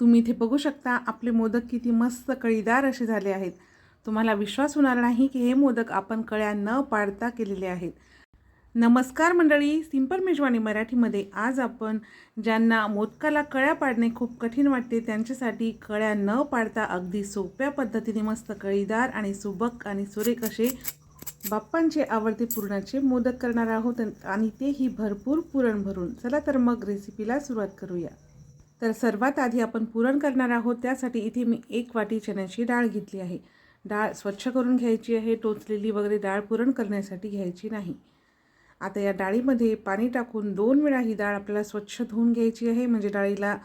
तुम्ही इथे बघू शकता आपले मोदक किती मस्त कळीदार असे झाले आहेत. तुम्हाला विश्वास होणार नाही की हे मोदक आपण कळ्या न पाडता केलेले आहेत. नमस्कार मंडळी सिंपल मेजवानी मराठीमध्ये आज आपण ज्यांना मोदकाला कळ्या पाडणे खूप कठीण वाटते त्यांच्यासाठी कळ्या न पाडता अगदी सोप्या पद्धतीने मस्त कळीदार आणि सुबक आणि सुरेख असे बाप्पांचे आवडते पुरणाचे मोदक करणार आहोत आणि तेही भरपूर पुरण भरून चला तर मग रेसिपीला सुरुवात करूया. तर सर्वात आधी आपण पुरण करणार आहोत. त्यासाठी इथे मी एक वाटी चण्याची डाळ घेतली आहे. डाळ स्वच्छ करून घ्यायची आहे. टोचलेली वगैरे डाळ पुरण करण्यासाठी घ्यायची नाही. आता या डाळीमध्ये पाणी टाकून दोन वेळा ही डाळ आपल्याला स्वच्छ धुवून घ्यायची आहे. म्हणजे डाळीला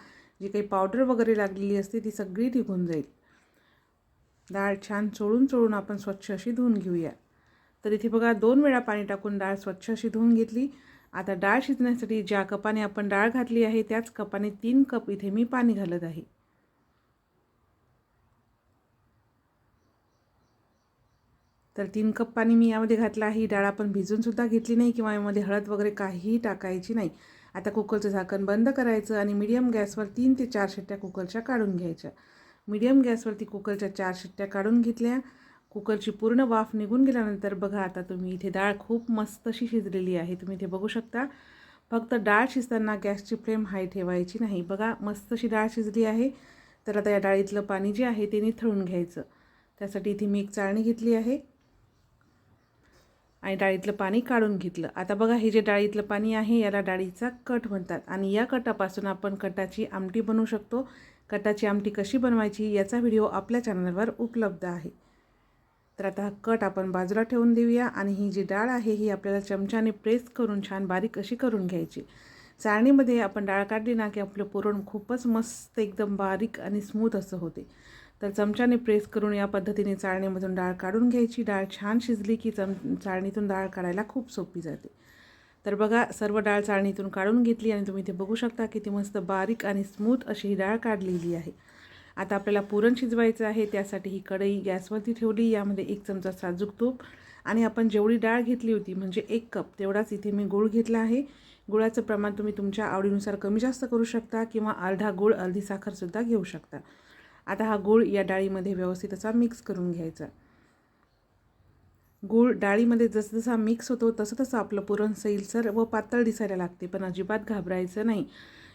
जी काही पावडर वगैरे लागलेली असते ती सगळी निघून जाईल. डाळ छान चोळून चोळून आपण स्वच्छ अशी धुवून घेऊया. तर इथे बघा दोन वेळा पाणी टाकून डाळ स्वच्छ अशी धुवून घेतली. आता डाळ शिजण्यासाठी ज्या कपाने आपण डाळ घातली आहे त्याच कपाने तीन कप इथे मी पाणी घालत आहे. तर तीन कप पाणी मी यामध्ये घातलं आहे. ही डाळ आपण भिजूनसुद्धा घेतली नाही किंवा यामध्ये हळद वगैरे काहीही टाकायची नाही. आता कुकरचं झाकण बंद करायचं आणि मीडियम गॅसवर तीन ते चार शिट्ट्या कुकरच्या काढून घ्यायच्या. मिडियम गॅसवरती कुकरच्या चार शिट्ट्या काढून घेतल्या. कुकरची पूर्ण वाफ निघून गेल्यानंतर बघा आता तुम्ही इथे डाळ खूप मस्त अशी शिजलेली आहे. तुम्ही इथे बघू शकता. फक्त डाळ शिजताना गॅसची फ्लेम हाय ठेवायची नाही. बघा मस्त अशी डाळ शिजली आहे. तर आता या डाळीतलं पाणी जे आहे ते निथळून घ्यायचं. त्यासाठी इथे मी एक चाळणी घेतली आहे. आणि डाळीतलं पाणी काढून घेतलं. आता बघा हे जे डाळीतलं पाणी आहे याला डाळीचा कट म्हणतात. आणि या कटापासून आपण कटाची आमटी बनवू शकतो. कटाची आमटी कशी बनवायची याचा व्हिडिओ आपल्या चॅनलवर उपलब्ध आहे. तर आता हा कट आपण बाजूला ठेवून देऊया आणि ही जी डाळ आहे ही आपल्याला चमच्याने प्रेस करून छान बारीक अशी करून घ्यायची. चाळणीमध्ये आपण डाळ काढली ना की आपलं पुरण खूपच मस्त एकदम बारीक आणि स्मूथ असं होते. तर चमच्याने प्रेस करून या पद्धतीने चाळणीमधून डाळ काढून घ्यायची. डाळ छान शिजली की चम चाळणीतून डाळ काढायला खूप सोपी जाते. तर बघा सर्व डाळ चाळणीतून काढून घेतली आणि तुम्ही इथे बघू शकता किती मस्त बारीक आणि स्मूथ अशी ही डाळ काढलेली आहे. आता आपल्याला पुरण शिजवायचं आहे त्यासाठी ही कढई गॅसवरती ठेवली यामध्ये एक चमचा साजूक तूप आणि आपण जेवढी डाळ घेतली होती म्हणजे एक कप तेवढाच इथे मी गूळ घेतला आहे. गुळाचं प्रमाण तुम्ही तुमच्या आवडीनुसार कमी जास्त करू शकता किंवा अर्धा गूळ अर्धी साखरसुद्धा घेऊ शकता. आता हा गूळ या डाळीमध्ये व्यवस्थित असा मिक्स करून घ्यायचा. गूळ डाळीमध्ये जसजसा मिक्स होतो तसं तसं आपलं पुरण सैलसर व पातळ दिसायला लागते पण अजिबात घाबरायचं नाही.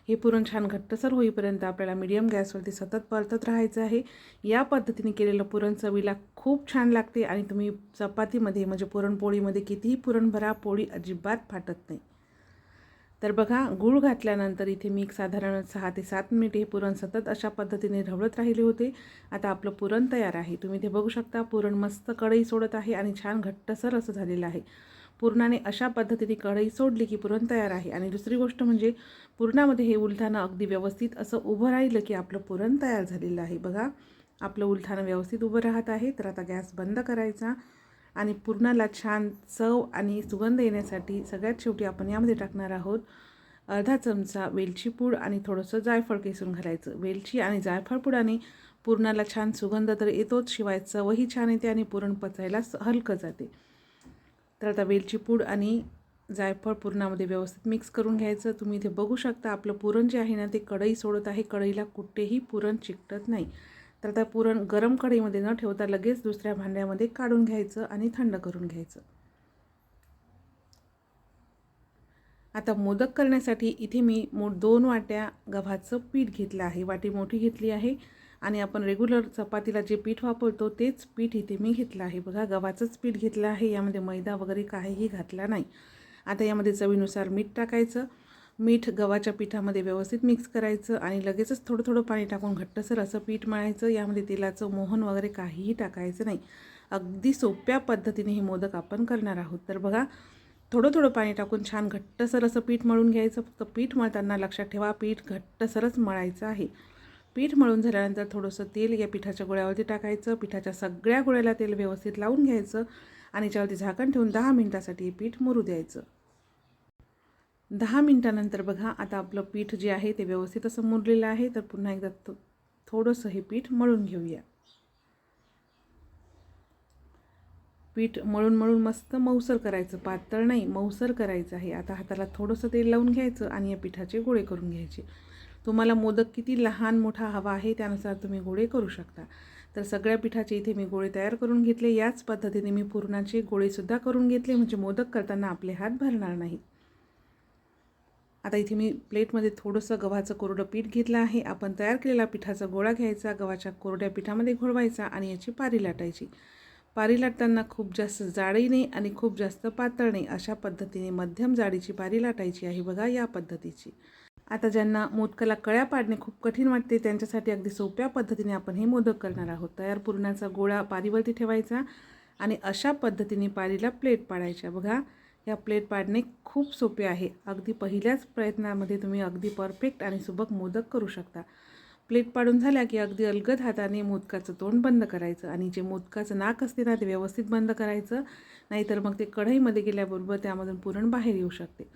हे पुरण छान घट्टसर होईपर्यंत आपल्याला मीडियम गॅसवरती सतत परतत राहायचं आहे. या पद्धतीने केलेलं पुरण चवीला खूप छान लागते आणि तुम्ही चपातीमध्ये म्हणजे पुरणपोळीमध्ये कितीही पुरण भरा पोळी अजिबात फाटत नाही. तर बघा गूळ घातल्यानंतर इथे मी एक साधारण सहा ते सात मिनिट हे पुरण सतत अशा पद्धतीने ढवळत राहिले होते. आता आपलं पुरण तयार आहे. तुम्ही ते बघू शकता पुरण मस्त कढई सोडत आहे आणि छान घट्टसर असं झालेलं आहे. पुरणाने अशा पद्धतीने कढई सोडली की पुरण तयार आहे. आणि दुसरी गोष्ट म्हणजे पुरणामध्ये हे उलथानं अगदी व्यवस्थित असं उभं राहिलं की आपलं पुरण तयार झालेलं आहे. बघा आपलं उलथानं व्यवस्थित उभं राहत आहे. तर आता गॅस बंद करायचा आणि पुरणाला छान चव आणि सुगंध येण्यासाठी सगळ्यात शेवटी आपण यामध्ये टाकणार आहोत अर्धा चमचा वेलची पूड आणि थोडंसं जायफळ किसून घालायचं. वेलची आणि जायफळ पुडाने पुरणाला छान सुगंध तर येतोच शिवाय चवही छान येते आणि पुरण पचायला हलकं जाते. तर आता वेलची पूड आणि जायफळ पुरणामध्ये व्यवस्थित मिक्स करून घ्यायचं. तुम्ही इथे बघू शकता आपलं पुरण जे आहे ना ते कढई सोडत आहे. कढईला कुठेही पुरण चिकटत नाही. तर आता पुरण गरम कढईमध्ये न ठेवता लगेच दुसऱ्या भांड्यामध्ये काढून घ्यायचं आणि थंड करून घ्यायचं. आता मोदक करण्यासाठी इथे मी मो दोन वाट्या गव्हाचं पीठ घेतलं आहे. वाटी मोठी घेतली आहे. आणि आपण रेग्युलर चपातीला जे पीठ वापरतो तेच पीठ इथे मी घेतलं आहे. बघा गव्हाचंच पीठ घेतलं आहे. यामध्ये मैदा वगैरे काहीही घातला नाही. आता यामध्ये चवीनुसार मीठ टाकायचं. मीठ गव्हाच्या पिठामध्ये व्यवस्थित मिक्स करायचं आणि लगेचच थोडं थोडं पाणी टाकून घट्टसर असं पीठ मळायचं. यामध्ये तेलाचं मोहन वगैरे काहीही टाकायचं नाही. अगदी सोप्या पद्धतीने हे मोदक आपण करणार आहोत. तर बघा थोडं थोडं पाणी टाकून छान घट्टसर असं पीठ मळून घ्यायचं. फक्त पीठ मळताना लक्षात ठेवा पीठ घट्टसरच मळायचं आहे. पीठ मळून झाल्यानंतर थोडंसं तेल या पिठाच्या गोळ्यावरती टाकायचं. पिठाच्या सगळ्या गोळ्याला तेल व्यवस्थित लावून घ्यायचं आणि याच्यावरती झाकण ठेवून दहा मिनटासाठी हे पीठ मुरू द्यायचं. दहा मिनटानंतर बघा आता आपलं पीठ जे आहे ते व्यवस्थित असं मुरलेलं आहे. तर पुन्हा एकदा थोडंसं हे पीठ मळून घेऊया. पीठ मळून मळून मस्त मऊसर करायचं. पातळ नाही मऊसर करायचं आहे. आता हाताला थोडंसं तेल लावून घ्यायचं आणि या पिठाचे गोळे करून घ्यायचे. तुम्हाला मोदक किती लहान मोठा हवा आहे त्यानुसार तुम्ही गोळे करू शकता. तर सगळ्या पिठाचे इथे मी गोळे तयार करून घेतले. याच पद्धतीने मी पुरणाचे गोळेसुद्धा करून घेतले. म्हणजे मोदक करताना आपले हात भरणार नाहीत आता इथे मी प्लेटमध्ये थोडंसं गव्हाचं कोरडं पीठ घेतलं आहे. आपण तयार केलेला पिठाचा गोळा घ्यायचा गव्हाच्या कोरड्या पिठामध्ये घोळवायचा आणि याची पारी लाटायची. पारी लाटताना खूप जास्त जाडही नाही आणि खूप जास्त पातळ नाही. अशा पद्धतीने मध्यम जाडीची पारी लाटायची आहे बघा या पद्धतीची. आता ज्यांना मोदकाला कळ्या पाडणे खूप कठीण वाटते त्यांच्यासाठी अगदी सोप्या पद्धतीने आपण हे मोदक करणार आहोत. तयार पुरणाचा गोळा पारीवरती ठेवायचा आणि अशा पद्धतीने पारीला प्लेट पाडायच्या. बघा या प्लेट पाडणे खूप सोपे आहे. अगदी पहिल्याच प्रयत्नामध्ये तुम्ही अगदी परफेक्ट आणि सुबक मोदक करू शकता. प्लेट पाडून झाल्या की अगदी अलगद हाताने मोदकाचं तोंड बंद करायचं आणि जे मोदकाचं नाक असते ना ते व्यवस्थित बंद करायचं. नाहीतर मग ते कढईमध्ये गेल्याबरोबर त्यामधून पुरण बाहेर येऊ शकते.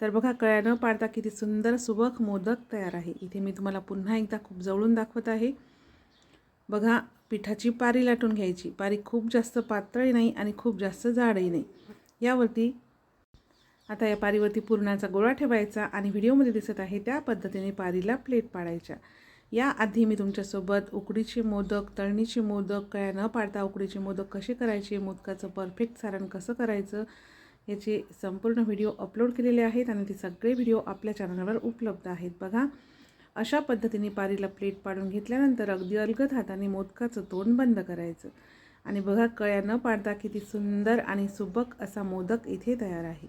तर बघा कळ्या न पाडता किती सुंदर सुबक मोदक तयार आहे. इथे मी तुम्हाला पुन्हा एकदा खूप जवळून दाखवत आहे. बघा पिठाची पारी लाटून घ्यायची. पारी खूप जास्त पातळही नाही आणि खूप जास्त जाडही नाही. यावरती आता या पारीवरती पुरणाचा गोळा ठेवायचा आणि व्हिडिओमध्ये दिसत आहे त्या पद्धतीने पारीला प्लेट पाडायच्या. याआधी मी तुमच्यासोबत उकडीचे मोदक तळणीचे मोदक कळ्या न पाडता उकडीचे मोदक कसे करायचे मोदकाचं परफेक्ट सारण कसं करायचं याचे संपूर्ण व्हिडिओ अपलोड केलेले आहेत आणि ते सगळे व्हिडिओ आपल्या चॅनलवर उपलब्ध आहेत. बघा अशा पद्धतीने पारीला प्लेट पाडून घेतल्यानंतर अगदी अलगद हाताने मोदकाचं तोंड बंद करायचं. आणि बघा कळ्या न पाडता किती सुंदर आणि सुबक असा मोदक इथे तयार आहे.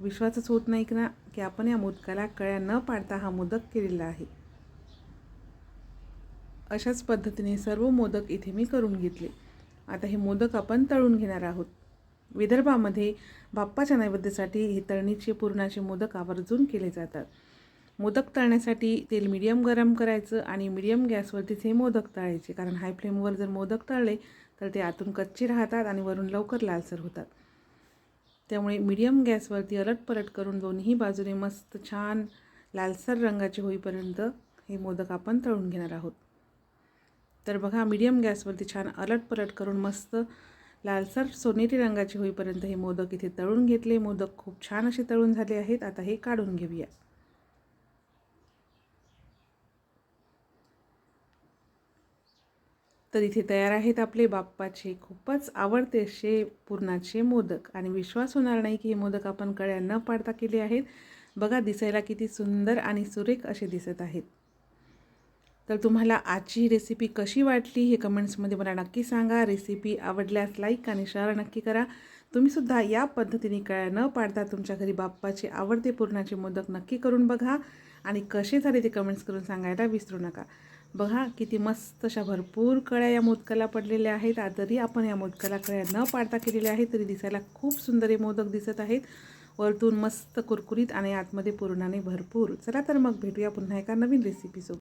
विश्वासच होत नाही ना की आपण या मोदकाला कळ्या न पाडता हा मोदक केलेला आहे. अशाच पद्धतीने सर्व मोदक इथे मी करून घेतले. आता हे मोदक आपण तळून घेणार आहोत. विदर्भामध्ये बाप्पाच्या नैवेद्यासाठी हे तळणीचे पुरणाचे मोदक आवर्जून केले जातात. मोदक तळण्यासाठी तेल मिडियम गरम करायचं आणि मिडियम गॅसवरतीच हे मोदक तळायचे. कारण हाय फ्लेमवर जर मोदक तळले तर ते आतून कच्चे राहतात आणि वरून लवकर लालसर होतात. त्यामुळे मिडियम गॅसवरती अलट पलट करून दोन्ही बाजूने मस्त छान लालसर रंगाचे होईपर्यंत हे मोदक आपण तळून घेणार आहोत. तर बघा मीडियम गॅसवरती छान अलट पलट करून मस्त लालसर सोनेरी रंगाचे होईपर्यंत हे मोदक इथे तळून घेतले. मोदक खूप छान असे तळून झाले आहेत. आता हे काढून घेऊया. तर इथे तयार आहेत आपले बाप्पाचे खूपच आवडते असे पुरणाचे मोदक आणि विश्वास होणार नाही की हे मोदक आपण कळ्या न पाडता केले आहेत. बघा दिसायला किती सुंदर आणि सुरेख असे दिसत आहेत. तर तुम्हाला आजची ही रेसिपी कशी वाटली हे कमेंट्समध्ये मला नक्की सांगा. रेसिपी आवडल्यास लाईक आणि शेअर नक्की करा. तुम्हीसुद्धा या पद्धतीने कळ्या न पाडता तुमच्या घरी बाप्पाचे आवडते पुरणाचे मोदक नक्की करून बघा आणि कसे झाले ते कमेंट्स करून सांगायला विसरू नका. बघा किती मस्त अशा भरपूर कळ्या या मोदकाला पडलेल्या आहेत. तरी आपण या मोदकाला कळ्या न पाडता केलेल्या आहेत तरी दिसायला खूप सुंदर हे मोदक दिसत आहेत. वरतून मस्त कुरकुरीत आणि आतमध्ये पुरणाने भरपूर. चला तर मग भेटूया पुन्हा एका नवीन रेसिपीसोबत